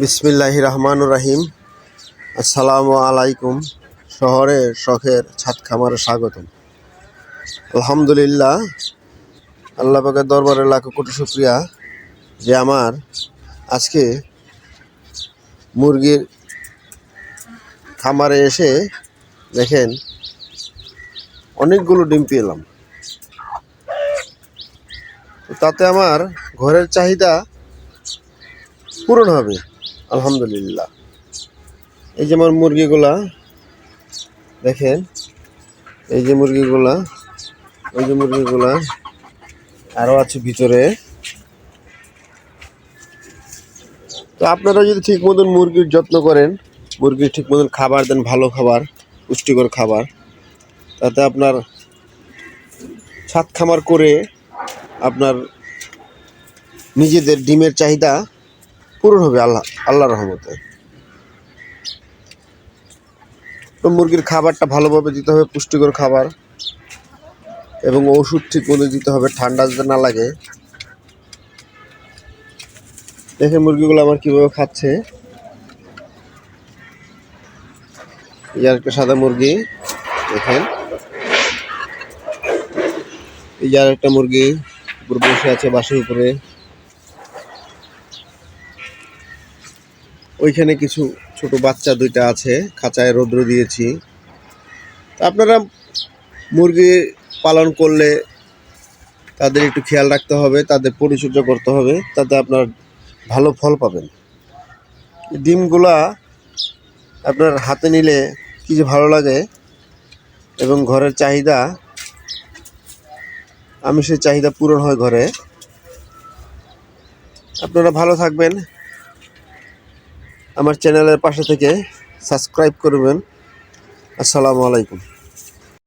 বিসমিল্লাহ রহমান রাহিম। আসসালামু আলাইকুম। শহরের শখের ছাদ খামারে স্বাগতম। আলহামদুলিল্লাহ, আল্লাহ পাকের দরবারে লাখো কোটি শুক্রিয়া যে আমার আজকে মুরগির খামারে এসে দেখেন অনেকগুলো ডিম পেলাম। তাতে আমার ঘরের চাহিদা পূরণ হবে। আলহামদুলিল্লাহ। এই যে আমার মুরগিগুলা, দেখেন, এই যে মুরগিগুলা ওই যে মুরগিগুলা আরও আছে ভিতরে। তো আপনারা যদি ঠিক মতন মুরগির যত্ন করেন মুরগির ঠিক মতন খাবার দেন, ভালো খাবার, পুষ্টিকর খাবার, তাতে আপনার ছাদ খামার করে আপনার নিজেদের ডিমের চাহিদা পূরণ হবে আল্লাহ আল্লাহ রহমতে। তো মুরগির খাবারটা ভালোভাবে দিতে হবে, পুষ্টিকর খাবার। এবং ওষুধ ঠিক মতো দিতে হবে, ঠান্ডা যাতে না লাগে। দেখে মুরগিগুলো আমার কীভাবে খাচ্ছে। এই আর একটা সাদা মুরগি, দেখেন। যে একটা মুরগি উপরে বসে আছে বাসের উপরে। ওইখানে কিছু ছোট বাচ্চা দুইটা আছে, খাঁচায় রৌদ্র দিয়েছি। আপনারা মুরগি পালন করলে তাদের একটু খেয়াল রাখতে হবে, তাদের পরিচর্যা করতে হবে, তাতে আপনার ভালো ফল পাবেন। ডিমগুলা আপনার হাতে নিলে কি যে ভালো লাগে এবং ঘরের চাহিদা আমি সেই চাহিদা পূরণ হয় ঘরে। আপনারা ভালো থাকবেন। আমার চ্যানেলের পাশে থেকে সাবস্ক্রাইব করবেন। আসসালামু আলাইকুম।